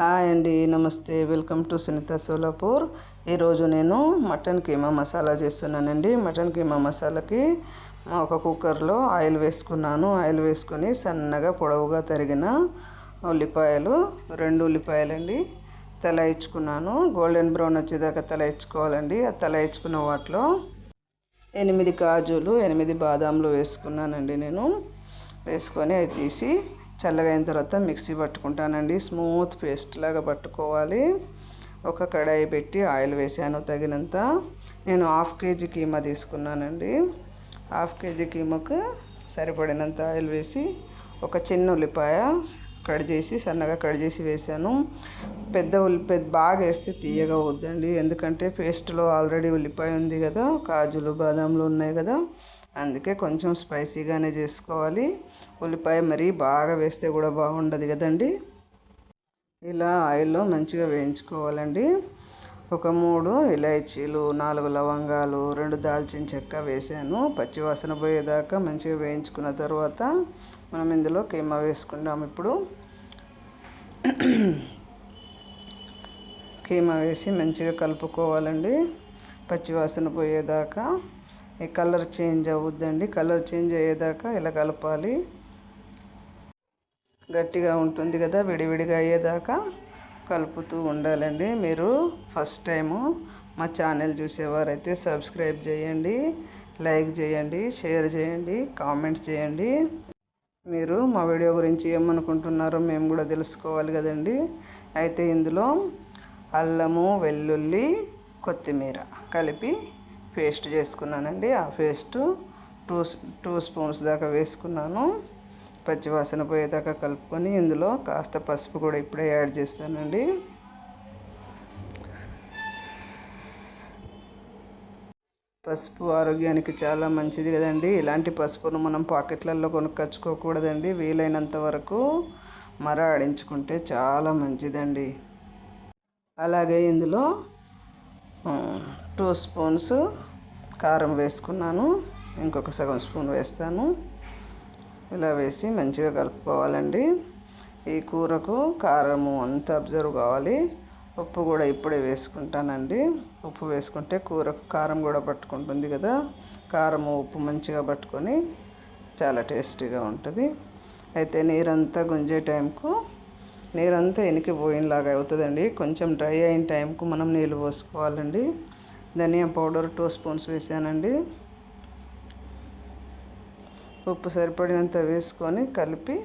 Hi అండి నమస్తే. Welcome to Sunitha Solapur. ఈరోజు నేను మటన్ కీమా మసాలా చేస్తున్నానండి. మటన్ కీమా మసాలాకి ఒక కుక్కర్లో ఆయిల్ వేసుకున్నాను. ఆయిల్ వేసుకొని సన్నగా పొడవుగా తరిగిన ఉల్లిపాయలు రెండు ఉల్లిపాయలండి తల ఇచ్చుకున్నాను గోల్డెన్ బ్రౌన్ వచ్చేదాకా తల ఇచ్చుకోవాలండి ఆ తల ఇచ్చుకున్న వాటిలో ఎనిమిది కాజులు ఎనిమిది బాదాంలు వేసుకున్నానండి నేను. వేసుకొని అవి తీసి చల్లగా అయిన తర్వాత మిక్సీ పట్టుకుంటానండి. స్మూత్ పేస్ట్ లాగా పట్టుకోవాలి. ఒక కడాయి పెట్టి ఆయిల్ వేసాను తగినంత. నేను హాఫ్ కేజీ కీమా తీసుకున్నానండి. హాఫ్ కేజీ కీమాకు సరిపడినంత ఆయిల్ వేసి ఒక చిన్న ఉల్లిపాయ కట్ చేసి సన్నగా కట్ చేసి వేసాను. పెద్ద ఉల్లిపాయ బాగా వేస్తే తీయగా వద్దండి. ఎందుకంటే పేస్ట్లో ఆల్రెడీ ఉల్లిపాయ ఉంది కదా కాజులు బాదాంలు ఉన్నాయి కదా. అందుకే కొంచెం స్పైసీగానే చేసుకోవాలి. ఉల్లిపాయ మరీ బాగా వేస్తే కూడా బాగుండదు కదండి. ఇలా ఆయిల్లో మంచిగా వేయించుకోవాలండి. ఒక మూడు ఇలాచీలు నాలుగు లవంగాలు రెండు దాల్చిన చెక్క వేసాను. పచ్చివాసన పోయేదాకా మంచిగా వేయించుకున్న తర్వాత మనం ఇందులో కీమా వేసుకుందాం ఇప్పుడు. కీమా వేసి మంచిగా కలుపుకోవాలండి. పచ్చివాసన పోయేదాకా కలర్ చేంజ్ అవ్వద్దండి కలర్ చేంజ్ అయ్యేదాకా ఇలా కలపాలి. గట్టిగా ఉంటుంది కదా విడివిడిగా అయ్యేదాకా కలుపుతూ ఉండాలండి. మీరు ఫస్ట్ టైము మా ఛానల్ చూసేవారైతే సబ్స్క్రైబ్ చేయండి లైక్ చేయండి షేర్ చేయండి కామెంట్స్ చేయండి. మీరు మా వీడియో గురించి ఏమనుకుంటున్నారో మేము కూడా తెలుసుకోవాలి కదండి. అయితే ఇందులో అల్లము వెల్లుల్లి కొత్తిమీర కలిపి పేస్ట్ చేసుకున్నానండి. ఆ పేస్ట్ టూ టూ స్పూన్స్ దాకా వేసుకున్నాను. పచ్చివాసన పోయేదాకా కలుపుకొని ఇందులో కాస్త పసుపు కూడా ఇప్పుడే యాడ్ చేస్తానండి. పసుపు ఆరోగ్యానికి చాలా మంచిది కదండి. ఇలాంటి పసుపును మనం పాకెట్లలో కొనుక్కొచ్చుకోకూడదండి. వీలైనంత వరకు మర ఆడించుకుంటే చాలా మంచిదండి. అలాగే ఇందులో టూ స్పూన్స్ కారం వేసుకున్నాను. ఇంకొక సగం స్పూన్ వేస్తాను. ఇలా వేసి మంచిగా కలుపుకోవాలండి. ఈ కూరకు కారము అంతా అబ్జర్వ్ కావాలి. ఉప్పు కూడా ఇప్పుడే వేసుకుంటానండి. ఉప్పు వేసుకుంటే కూరకు కారం కూడా పట్టుకుంటుంది కదా. కారము ఉప్పు మంచిగా పట్టుకొని చాలా టేస్టీగా ఉంటుంది. అయితే నీరంతా గుంజే టైంకు నీరంతా పోయినలాగా అవుతుందండి. కొంచెం డ్రై అయిన టైంకు మనం నీళ్ళు పోసుకోవాలండి. ధనియా పౌడర్ టూ స్పూన్స్ వేసానండి. ఉప్పు సరిపడినంత వేసుకొని కలిపి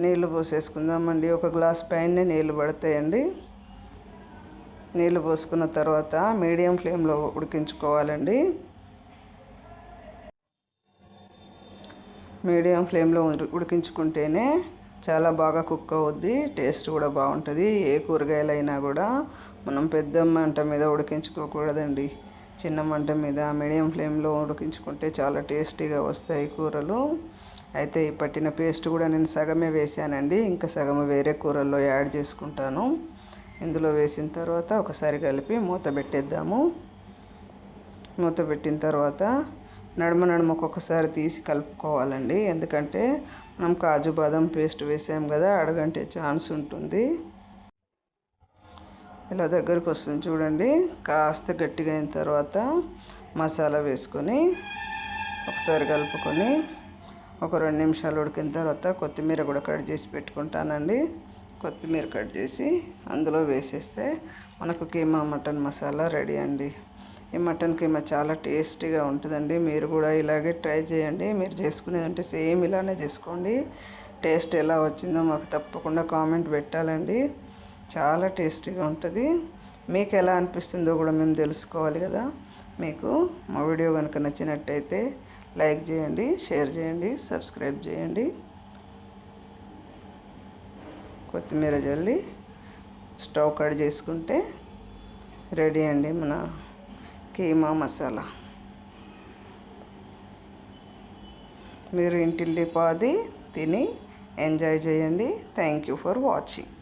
నీళ్ళు పోసేసుకుందామండి. ఒక గ్లాస్ పైన నీళ్ళు పడతాయండి. నీళ్ళు పోసుకున్న తర్వాత మీడియం ఫ్లేమ్లో ఉడికించుకోవాలండి. మీడియం ఫ్లేమ్లో ఉడికించుకుంటేనే చాలా బాగా కుక్ అవుద్ది. టేస్ట్ కూడా బాగుంటుంది. ఏ కూరగాయలైనా కూడా మనం పెద్ద మంట మీద ఉడికించుకోకూడదండి. చిన్న మంట మీద మీడియం ఫ్లేమ్లో ఉడికించుకుంటే చాలా టేస్టీగా వస్తాయి కూరలు. అయితే ఈ పట్టిన పేస్ట్ కూడా నేను సగమే వేసానండి. ఇంకా సగం వేరే కూరల్లో యాడ్ చేసుకుంటాను. ఇందులో వేసిన తర్వాత ఒకసారి కలిపి మూత పెట్టేద్దాము. మూత పెట్టిన తర్వాత నడుమ నడుమ ఒక్కొక్కసారి తీసి కలుపుకోవాలండి. ఎందుకంటే మనం కాజు బాదం పేస్ట్ వేసాం కదా అడగంటే ఛాన్స్ ఉంటుంది. ఇలా దగ్గరకు వస్తుంది చూడండి. కాస్త గట్టిగా అయిన తర్వాత మసాలా వేసుకొని ఒకసారి కలుపుకొని ఒక రెండు నిమిషాలు ఉడికిన తర్వాత కొత్తిమీర కూడా కట్ చేసి పెట్టుకుంటానండి. కొత్తిమీర కట్ చేసి అందులో వేసేస్తే మనకు కీమా మటన్ మసాలా రెడీ అండి. ఈ మటన్ కీమా చాలా టేస్టీగా ఉంటుందండి. మీరు కూడా ఇలాగే ట్రై చేయండి. మీరు చేసుకునేదంటే సేమ్ ఇలానే చేసుకోండి. టేస్ట్ ఎలా వచ్చిందో మాకు తప్పకుండా కామెంట్ పెట్టాలండి. చాలా టేస్టీగా ఉంటుంది. మీకు ఎలా అనిపిస్తుందో కూడా మేము తెలుసుకోవాలి కదా. మీకు మా వీడియో కనుక నచ్చినట్టయితే లైక్ చేయండి షేర్ చేయండి సబ్స్క్రైబ్ చేయండి. కొత్తిమీర జల్లి స్టవ్ కట్ చేసుకుంటే రెడీ అండి మన కీమా మసాలా. మీరు ఇంటిల్లి పాది తిని ఎంజాయ్ చేయండి. Thank you for watching